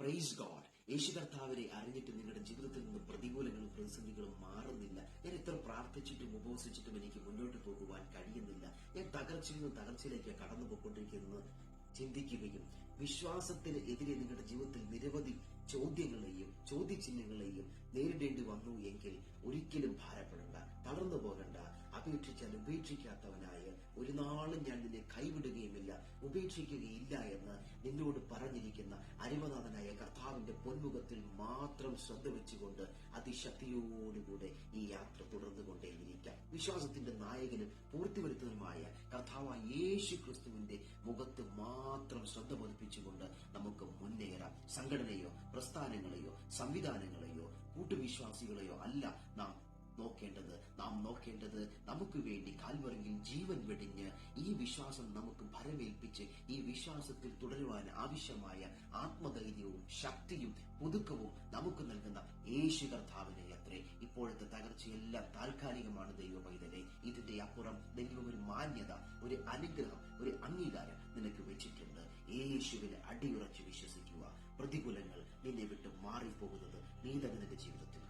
Praise God യേശു കർത്താവിനെ അറിഞ്ഞിട്ട് നിങ്ങളുടെ ജീവിതത്തിൽ നിന്ന് പ്രതികൂലങ്ങളും പ്രതിസന്ധികളും മാറുന്നില്ല. ഞാൻ എത്ര പ്രാർത്ഥിച്ചിട്ടും ഉപവസിച്ചിട്ടും എനിക്ക് മുന്നോട്ട് പോകുവാൻ കഴിയുന്നില്ല. ഞാൻ തകർച്ചയിൽ നിന്ന് തകർച്ചയിലേക്ക് കടന്നു പോയിക്കൊണ്ടിരിക്കുന്നത് ചിന്തിക്കുകയും വിശ്വാസത്തിന് എതിരെ നിങ്ങളുടെ ജീവിതത്തിൽ നിരവധി ചോദ്യങ്ങളെയും ചോദ്യചിഹ്നങ്ങളെയും നേരിടേണ്ടി വന്നു എങ്കിൽ ഒരിക്കലും ഭാരപ്പെടേണ്ട. തളർന്നു പോകണ്ട. അപേക്ഷിച്ചാൽ ഉപേക്ഷിക്കാത്തവനായ ഒരു നാളും ഞാൻ നിന്നെ കൈവിടുകയുമില്ല ഉപേക്ഷിക്കുകയില്ല എന്ന് നിന്നോട് പറഞ്ഞിരിക്കുന്ന അരിമനാഥനായ കർത്താവിന്റെ പൊന്മുഖത്തിൽ മാത്രം ശ്രദ്ധ വെച്ചുകൊണ്ട് അതിശക്തിയോടുകൂടെ ഈ യാത്ര തുടർന്നു കൊണ്ടേയിരിക്കാം വിശ്വാസത്തിന്റെ നായകനും പൂർത്തിവരുത്തതുമായ കർത്താവായ യേശു ക്രിസ്തുവിന്റെ മുഖത്ത് മാത്രം ശ്രദ്ധ പതിപ്പിച്ചുകൊണ്ട് നമുക്ക് മുന്നേറാം. സംഘടനയോ പ്രസ്ഥാനങ്ങളെയോ സംവിധാനങ്ങളെയോ കൂട്ടുവിശ്വാസികളെയോ അല്ല നാം നാം നോക്കേണ്ടത് നമുക്ക് വേണ്ടി കാൽവറിയിൽ ജീവൻ വെടിഞ്ഞ് ഈ വിശ്വാസം നമുക്ക് ഭരമേൽപ്പിച്ച് ഈ വിശ്വാസത്തിൽ തുടരുവാൻ ആവശ്യമായ ആത്മധൈര്യവും ശക്തിയും പുതുക്കവും നമുക്ക് നൽകുന്ന യേശു കർത്താവിനെ അത്രേ. ഇപ്പോഴത്തെ തകർച്ചയെല്ലാം താൽക്കാലികമാണ് ദൈവ പൈതലെ ഇതിന്റെ അപ്പുറം ദൈവം ഒരു മാന്യത ഒരു അനുഗ്രഹം ഒരു അംഗീകാരം നിനക്ക് വെച്ചിട്ടുണ്ട്. യേശുവിനെ അടിയുറച്ച് വിശ്വസിക്കുക. പ്രതികൂലങ്ങൾ നിന്നെ വിട്ട് മാറിപ്പോകുന്നത് നീ തന്നെ ജീവിതത്തിൽ